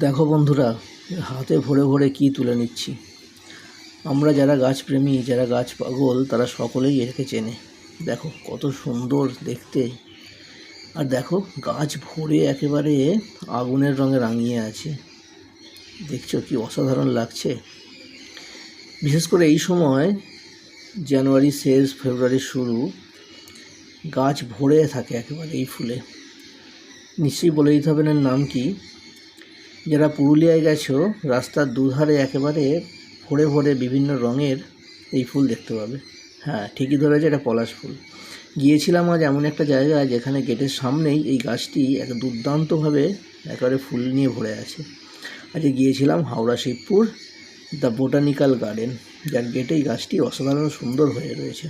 দেখো বন্ধুরা, হাতে ভরে ভরে কি তুলে নিচ্ছি। আমরা যারা গাছপ্রেমী, যারা গাছ পাগল, তারা সকলেই একে চেনে। দেখো কত সুন্দর দেখতে। আর দেখো গাছ ভরে একেবারে আগুনের রঙে রাঙিয়ে আছে। দেখছ কি অসাধারণ লাগছে? বিশেষ করে এই সময়, জানুয়ারি, শেষ, ফেব্রুয়ারি শুরু, গাছ ভরে থাকে একেবারে এই ফুলে। নিশ্চয়ই বলে দিতে হবে নাম কি? যারা পুরুলিয়ায় গেছো, রাস্তার দুধারে একেবারে ভরে ভরে বিভিন্ন রঙের এই ফুল দেখতে পাবে। হ্যাঁ ঠিকই ধরেছে, এটা পলাশ ফুল। গিয়েছিলাম আজ এমন একটা জায়গায় যেখানে গেটের সামনেই এই গাছটি এক দুর্দান্তভাবে একেবারে ফুল নিয়ে ভরে আছে। আজকে গিয়েছিলাম Howrah Shibpur, the botanical garden. যার গেটে এই গাছটি অসাধারণ সুন্দর হয়ে রয়েছে।